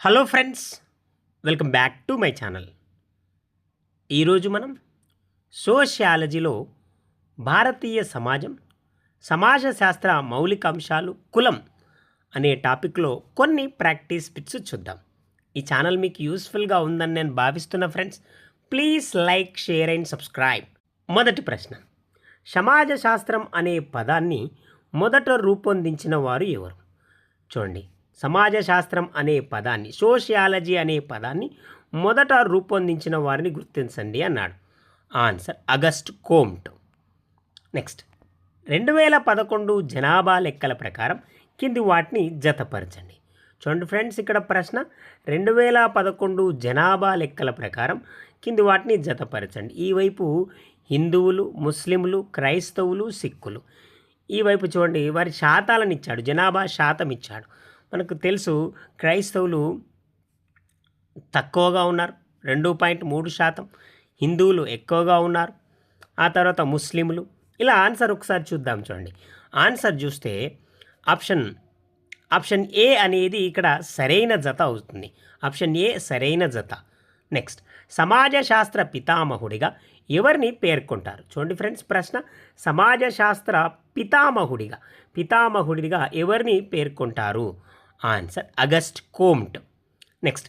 Hello friends welcome back to my channel. ఈరోజు మనం సోషియాలజీలో భారతీయ సమాజం సమాజ శాస్త్ర మౌలిక అంశాలు కులం అనే టాపిక్లో కొన్ని ప్రాక్టీస్ పిట్స్ చూద్దాం. ఈ ఛానల్ మీకు యూస్ఫుల్గా ఉందని నేను భావిస్తున్న friends please like share and subscribe. మొదటి ప్రశ్న. సమాజ శాస్త్రం అనే పదాన్ని మొదట రూపొందించిన వారు ఎవరు? చూడండి. సమాజ శాస్త్రం అనే పదాన్ని సోషియాలజీ అనే పదాన్ని మొదట రూపొందించిన వారిని గుర్తించండి అన్నాడు. Answer Auguste Comte. నెక్స్ట్ రెండు వేల పదకొండు జనాభా లెక్కల ప్రకారం కింది వాటిని జతపరచండి. చూడండి ఫ్రెండ్స్ ఇక్కడ ప్రశ్న రెండు వేల పదకొండు జనాభా లెక్కల ప్రకారం కింది వాటిని జతపరచండి. ఈ వైపు హిందువులు ముస్లింలు క్రైస్తవులు సిక్కులు. ఈ వైపు చూడండి వారి శాతాలను ఇచ్చాడు జనాభా శాతం ఇచ్చాడు మనకు తెలుసు క్రైస్తవులు తక్కువగా ఉన్నారు. రెండు పాయింట్ మూడు శాతం హిందువులు ఎక్కువగా ఉన్నారు. ఆ తర్వాత ముస్లింలు. ఇలా ఆన్సర్ ఒకసారి చూద్దాం చూడండి. ఆన్సర్ చూస్తే ఆప్షన్ ఆప్షన్ ఏ అనేది ఇక్కడ సరైన జత అవుతుంది. ఆప్షన్ ఏ సరైన జత. నెక్స్ట్ సమాజ శాస్త్ర పితామహుడిగా ఎవరిని పేర్కొంటారు? చూడండి ఫ్రెండ్స్ ప్రశ్న సమాజ శాస్త్ర పితామహుడిగా పితామహుడిగా ఎవరిని పేర్కొంటారు? Answer Auguste Comte. నెక్స్ట్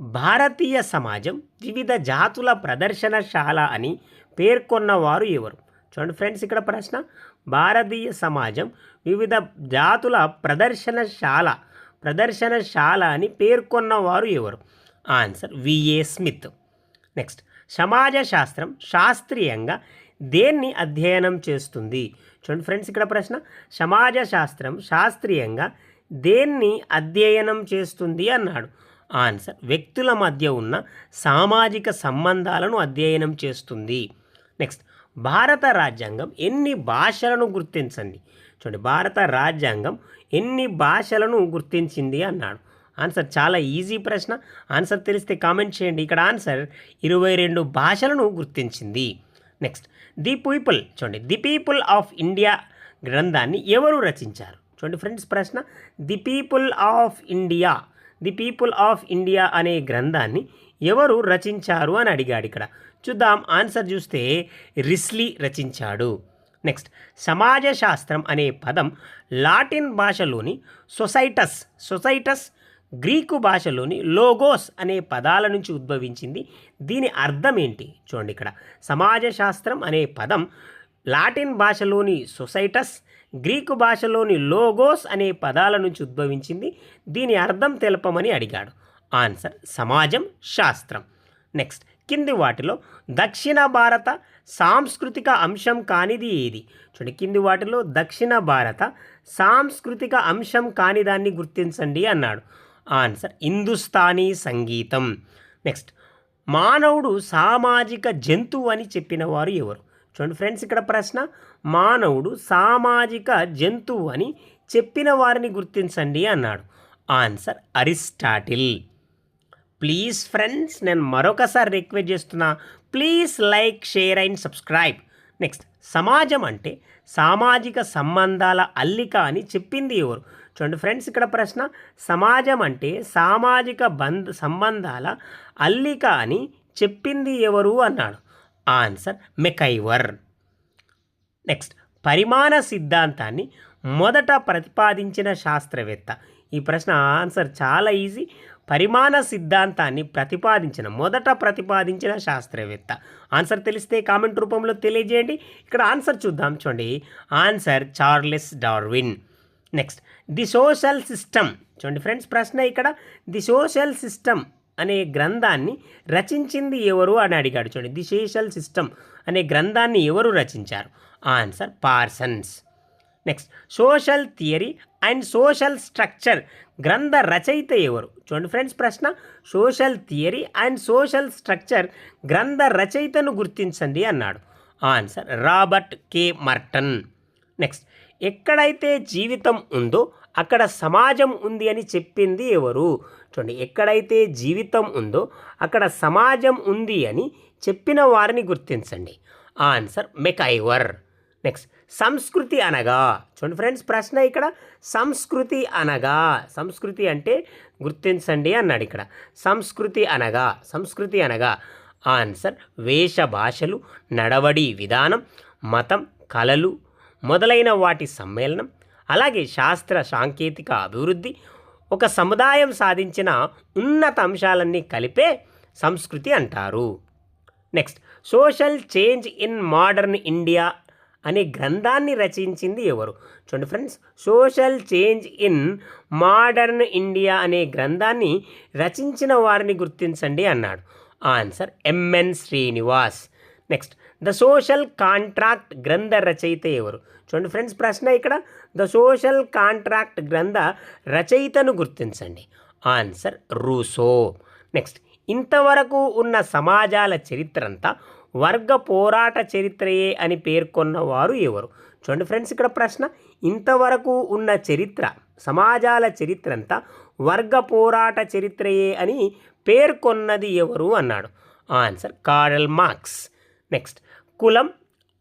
భారతీయ సమాజం వివిధ జాతుల ప్రదర్శనశాల అని పేర్కొన్నవారు ఎవరు? చూడండి ఫ్రెండ్స్ ఇక్కడ ప్రశ్న. భారతీయ సమాజం వివిధ జాతుల ప్రదర్శనశాల ప్రదర్శనశాల అని పేర్కొన్నవారు ఎవరు? Answer VA Smith. నెక్స్ట్ సమాజ శాస్త్రం శాస్త్రీయంగా దేన్ని అధ్యయనం చేస్తుంది? చూడండి ఫ్రెండ్స్ ఇక్కడ ప్రశ్న. సమాజ శాస్త్రం శాస్త్రీయంగా దేన్ని అధ్యయనం చేస్తుంది అన్నాడు. ఆన్సర్ వ్యక్తుల మధ్య ఉన్న సామాజిక సంబంధాలను అధ్యయనం చేస్తుంది. నెక్స్ట్ భారత రాజ్యాంగం ఎన్ని భాషలను గుర్తించండి చూడండి భారత రాజ్యాంగం ఎన్ని భాషలను గుర్తించింది అన్నాడు. ఆన్సర్ చాలా ఈజీ ప్రశ్న. ఆన్సర్ తెలిస్తే కామెంట్ చేయండి. ఇక్కడ ఆన్సర్ ఇరవై రెండు భాషలను గుర్తించింది. నెక్స్ట్ ది పీపుల్ చూడండి ది పీపుల్ ఆఫ్ ఇండియా గ్రంథాన్ని ఎవరు రచించారు? చూడండి ఫ్రెండ్స్ ప్రశ్న the people of India the people of India అనే గ్రంథాన్ని ఎవరు రచించారు అని అడిగాడు ఇక్కడ. చూద్దాం ఆన్సర్ చూస్తే రిస్లీ రచించాడు. నెక్స్ట్ సమాజ శాస్త్రం అనే పదం లాటిన్ భాషలోని సొసైటస్ సొసైటస్ గ్రీకు భాషలోని లోగోస్ అనే పదాల నుంచి ఉద్భవించింది. దీని అర్థం ఏంటి? చూడండి ఇక్కడ సమాజ శాస్త్రం అనే పదం లాటిన్ భాషలోని సొసైటస్ గ్రీకు భాషలోని లోగోస్ అనే పదాల నుంచి ఉద్భవించింది. దీని అర్థం తెలపమని అడిగాడు. ఆన్సర్ సమాజం శాస్త్రం. నెక్స్ట్ కింది వాటిలో దక్షిణ భారత సాంస్కృతిక అంశం కానిది ఏది? చూడండి కింది వాటిలో దక్షిణ భారత సాంస్కృతిక అంశం కాని దాన్ని గుర్తించండి అన్నాడు. ఆన్సర్ హిందుస్థానీ సంగీతం. నెక్స్ట్ మానవుడు సామాజిక జంతువు అని చెప్పిన వారు ఎవరు? చూడండి ఫ్రెండ్స్ ఇక్కడ ప్రశ్న మానవుడు సామాజిక జంతువు అని చెప్పిన వారిని గుర్తించండి అన్నాడు. Answer Aristotle. ప్లీజ్ ఫ్రెండ్స్ నేను మరొకసారి రిక్వెస్ట్ చేస్తున్నా please like share and subscribe. Next సమాజం అంటే సామాజిక సంబంధాల అల్లిక అని చెప్పింది ఎవరు? చూడండి ఫ్రెండ్స్ ఇక్కడ ప్రశ్న సమాజం అంటే సామాజిక బంధ సంబంధాల అల్లిక అని చెప్పింది ఎవరు? అన్నాడు. Answer MacIver. నెక్స్ట్ పరిమాణ సిద్ధాంతాన్ని మొదట ప్రతిపాదించిన శాస్త్రవేత్త. ఈ ప్రశ్న ఆన్సర్ చాలా ఈజీ. పరిమాణ సిద్ధాంతాన్ని ప్రతిపాదించిన మొదట ప్రతిపాదించిన శాస్త్రవేత్త. ఆన్సర్ తెలిస్తే కామెంట్ రూపంలో తెలియజేయండి. ఇక్కడ ఆన్సర్ చూద్దాం చూడండి. Answer Charles Darwin. Next the social system. చూడండి ఫ్రెండ్స్ ప్రశ్న ఇక్కడ. The social system. అనే గ్రంథాన్ని రచించింది ఎవరు అని అడిగాడు చూడండి. ది సోషల్ సిస్టమ్ అనే గ్రంథాన్ని ఎవరు రచించారు? Answer Parsons. Next social theory and social structure. గ్రంథ రచయిత ఎవరు? చూడండి ఫ్రెండ్స్ ప్రశ్న. Social theory and social structure గ్రంథ రచయితను గుర్తించండి అన్నాడు. Answer Robert K. Merton. Next ఎక్కడైతే జీవితం ఉందో అక్కడ సమాజం ఉంది అని చెప్పింది ఎవరు? చూడండి ఎక్కడైతే జీవితం ఉందో అక్కడ సమాజం ఉంది అని చెప్పిన వారిని గుర్తించండి. Answer MacIver. నెక్స్ట్ సంస్కృతి అనగా. చూడండి ఫ్రెండ్స్ ప్రశ్న ఇక్కడ సంస్కృతి అనగా. సంస్కృతి అంటే గుర్తించండి అన్నాడు ఇక్కడ. సంస్కృతి అనగా సంస్కృతి అనగా. ఆన్సర్ వేష భాషలు నడవడి విధానం మతం కళలు మొదలైన వాటి సమ్మేళనం అలాగే శాస్త్ర సాంకేతిక అభివృద్ధి ఒక సముదాయం సాధించిన ఉన్నత అంశాలన్నీ కలిపే సంస్కృతి అంటారు. Next social change in modern India అనే గ్రంథాన్ని రచించింది ఎవరు? చూడండి friends social change in modern India అనే గ్రంథాన్ని రచించిన వారిని గుర్తించండి అన్నాడు. Answer MN Srinivas. Next the social contract గ్రంథ రచయిత ఎవరు? చూడండి ఫ్రెండ్స్ ప్రశ్న ఇక్కడ. ద సోషల్ కాంట్రాక్ట్ గ్రంథ రచయితను గుర్తించండి. ఆన్సర్ రూసో నెక్స్ట్ ఇంతవరకు ఉన్న సమాజాల చరిత్ర అంతా వర్గ పోరాట చరిత్రయే అని పేర్కొన్నవారు ఎవరు? చూడండి ఫ్రెండ్స్ ఇక్కడ ప్రశ్న. ఇంతవరకు ఉన్న చరిత్ర సమాజాల చరిత్ర అంతా వర్గ పోరాట చరిత్రయే అని పేర్కొన్నది ఎవరు? అన్నాడు. Answer Karl Marx next. కులం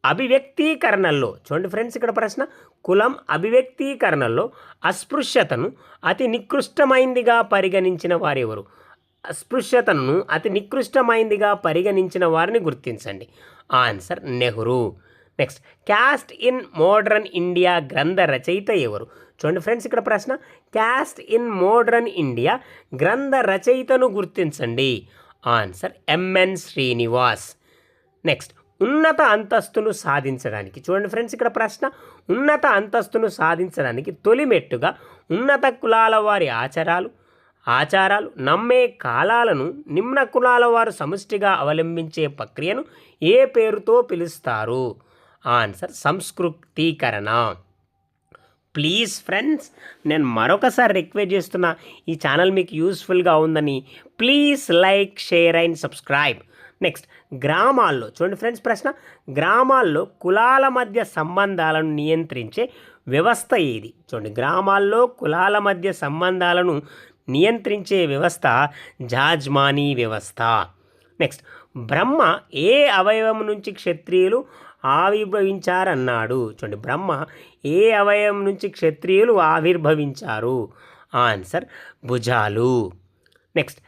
అభివ్యక్తీకరణల్లో చూడండి ఫ్రెండ్స్ ఇక్కడ ప్రశ్న. కులం అభివ్యక్తీకరణల్లో అస్పృశ్యతను అతి నికృష్టమైందిగా పరిగణించిన వారెవరు అస్పృశ్యతను అతి నికృష్టమైందిగా పరిగణించిన వారిని గుర్తించండి. Answer Nehru. Next caste in modern India గ్రంథ రచయిత ఎవరు? చూడండి ఫ్రెండ్స్ ఇక్కడ ప్రశ్న. క్యాస్ట్ ఇన్ మోడ్రన్ ఇండియా గ్రంథ రచయితను గుర్తించండి. Answer MN Srinivas. నెక్స్ట్ ఉన్నత అంతస్తును సాధించడానికి. చూడండి ఫ్రెండ్స్ ఇక్కడ ప్రశ్న. ఉన్నత అంతస్తును సాధించడానికి తొలిమెట్టుగా ఉన్నత కులాల వారి ఆచారాలు ఆచారాలు నమ్మే కాలాలను నిమ్న కులాల వారు సమిష్టిగా అవలంబించే ప్రక్రియను ఏ పేరుతో పిలుస్తారు? ఆన్సర్ సంస్కృతీకరణ. ప్లీజ్ ఫ్రెండ్స్ నేను మరొకసారి రిక్వెస్ట్ చేస్తున్నా. ఈ ఛానల్ మీకు యూస్ఫుల్గా ఉందని. Please like share and subscribe next గ్రామాల్లో చూడండి ఫ్రెండ్స్ ప్రశ్న. గ్రామాల్లో కులాల మధ్య సంబంధాలను నియంత్రించే వ్యవస్థ ఏది? చూడండి గ్రామాల్లో కులాల మధ్య సంబంధాలను నియంత్రించే వ్యవస్థ జాజ్మానీ వ్యవస్థ. నెక్స్ట్ బ్రహ్మ ఏ అవయవం నుంచి క్షత్రియులు ఆవిర్భవించారన్నాడు? చూడండి బ్రహ్మ ఏ అవయవం నుంచి క్షత్రియులు ఆవిర్భవించారు? ఆన్సర్ భుజాలు. నెక్స్ట్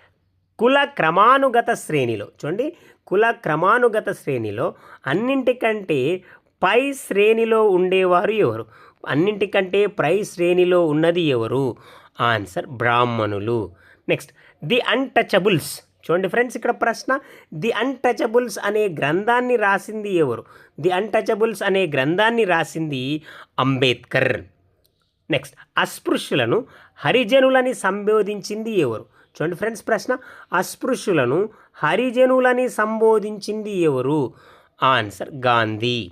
కుల క్రమానుగత శ్రేణిలో చూడండి కుల క్రమానుగత శ్రేణిలో అన్నింటికంటే పై శ్రేణిలో ఉండేవారు ఎవరు? అన్నింటికంటే పై శ్రేణిలో ఉన్నది ఎవరు? ఆన్సర్ బ్రాహ్మణులు. Next the untouchables. చూడండి ఫ్రెండ్స్ ఇక్కడ ప్రశ్న ది అన్టచబుల్స్ అనే గ్రంథాన్ని రాసింది ఎవరు? ది అన్టచబుల్స్ అనే గ్రంథాన్ని రాసింది అంబేద్కర్. నెక్స్ట్ అస్పృశ్యులను హరిజనులని సంబోధించింది ఎవరు? చూడండి ఫ్రెండ్స్ ప్రశ్న అస్పృశ్యులను హరిజనులని సంబోధించింది ఎవరు? ఆన్సర్ గాంధీ.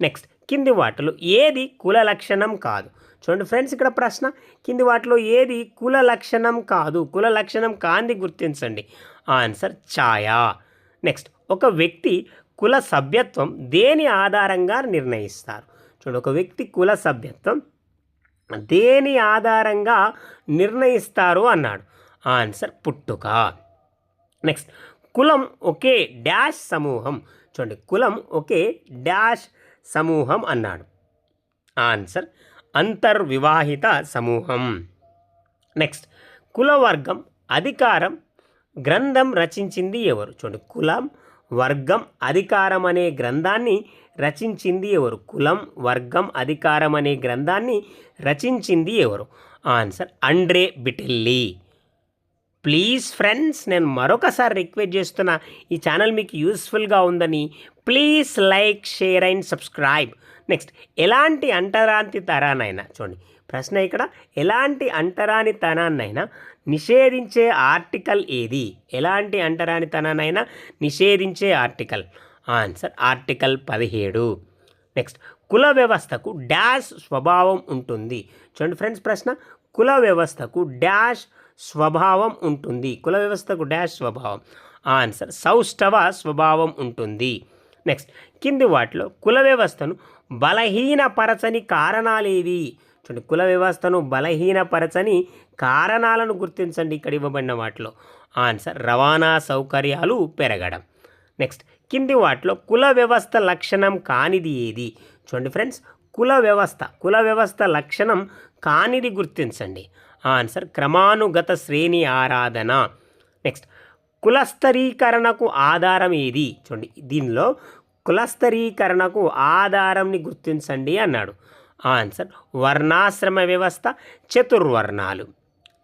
నెక్స్ట్ కింది వాటిలో ఏది కుల లక్షణం కాదు? చూడండి ఫ్రెండ్స్ ఇక్కడ ప్రశ్న కింది వాటిలో ఏది కుల లక్షణం కాదు? కుల లక్షణం కాంది గుర్తించండి. ఆన్సర్ ఛాయా. నెక్స్ట్ ఒక వ్యక్తి కుల సభ్యత్వం దేని ఆధారంగా నిర్ణయిస్తారు? చూడండి ఒక వ్యక్తి కుల సభ్యత్వం దేని ఆధారంగా నిర్ణయిస్తారు అన్నాడు. ఆన్సర్ పుట్టుక. నెక్స్ట్ కులం ఒకే డాష్ సమూహం. చూడండి కులం ఒకే డాష్ సమూహం అన్నాడు. ఆన్సర్ అంతర్వివాహిత సమూహం. నెక్స్ట్ కులవర్గం అధికారం గ్రంథం రచించింది ఎవరు? చూడండి కులం వర్గం అధికారం అనే గ్రంథాన్ని రచించింది ఎవరు? కులం వర్గం అధికారం అనే గ్రంథాన్ని రచించింది ఎవరు? Answer Andre Beteille. Please friends నేను మరొకసారి రిక్వెస్ట్ చేస్తున్నా ఈ ఛానల్ మీకు యూస్ఫుల్గా ఉందని please like share and subscribe. Next ఎలాంటి అంటరాంతి తరానైనా చూడండి ప్రశ్న ఇక్కడ ఎలాంటి అంటరాని తనాన్నైనా నిషేధించే ఆర్టికల్ ఏది? ఎలాంటి అంటరాని తనానైనా నిషేధించే ఆర్టికల్. ఆన్సర్ ఆర్టికల్ పదిహేడు. నెక్స్ట్ కుల వ్యవస్థకు డాష్ స్వభావం ఉంటుంది. చూడండి ఫ్రెండ్స్ ప్రశ్న కుల వ్యవస్థకు డాష్ స్వభావం ఉంటుంది. కుల వ్యవస్థకు డాష్ స్వభావం. ఆన్సర్ సౌష్ఠవ స్వభావం ఉంటుంది. నెక్స్ట్ కింది వాటిలో కుల వ్యవస్థను బలహీనపరచని కారణాలేవి? చూడండి కుల వ్యవస్థను బలహీనపరచని కారణాలను గుర్తించండి ఇక్కడ ఇవ్వబడిన వాటిలో. ఆన్సర్ రవాణా సౌకర్యాలు పెరగడం. నెక్స్ట్ కింది వాటిలో కుల వ్యవస్థ లక్షణం కానిది ఏది? చూడండి ఫ్రెండ్స్ కుల వ్యవస్థ కుల వ్యవస్థ లక్షణం కానిది గుర్తించండి. ఆన్సర్ క్రమానుగత శ్రేణి ఆరాధన. నెక్స్ట్ కులస్తరీకరణకు ఆధారం ఏది? చూడండి దీనిలో కులస్తరీకరణకు ఆధారంని గుర్తించండి అన్నాడు. ఆన్సర్ వర్ణాశ్రమ వ్యవస్థ చతుర్వర్ణాలు.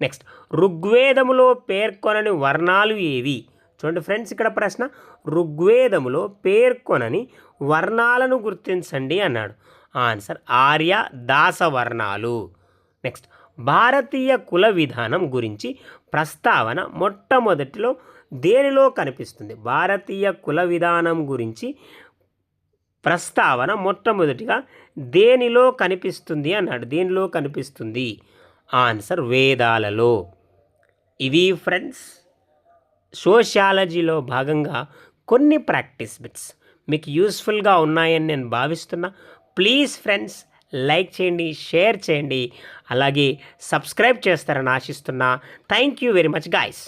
నెక్స్ట్ ఋగ్వేదములో పేర్కొనని వర్ణాలు ఏవి? చూడండి ఫ్రెండ్స్ ఇక్కడ ప్రశ్న ఋగ్వేదములో పేర్కొనని వర్ణాలను గుర్తించండి అన్నాడు. ఆన్సర్ ఆర్య దాస వర్ణాలు నెక్స్ట్ భారతీయ కుల విధానం గురించి ప్రస్తావన మొట్టమొదటిలో దేనిలో కనిపిస్తుంది? భారతీయ కుల విధానం గురించి ప్రస్తావన మొట్టమొదటిగా దేనిలో కనిపిస్తుంది అన్నాడు. దేనిలో కనిపిస్తుంది? ఆన్సర్ వేదాలలో. ఇవి ఫ్రెండ్స్ సోషాలజీలో భాగంగా కొన్ని ప్రాక్టీస్ బిట్స్ మీకు యూస్ఫుల్గా ఉన్నాయని నేను భావిస్తున్నా. ప్లీజ్ ఫ్రెండ్స్ లైక్ చేయండి షేర్ చేయండి. అలాగే సబ్స్క్రైబ్ చేస్తారని ఆశిస్తున్నా. Thank you very much guys.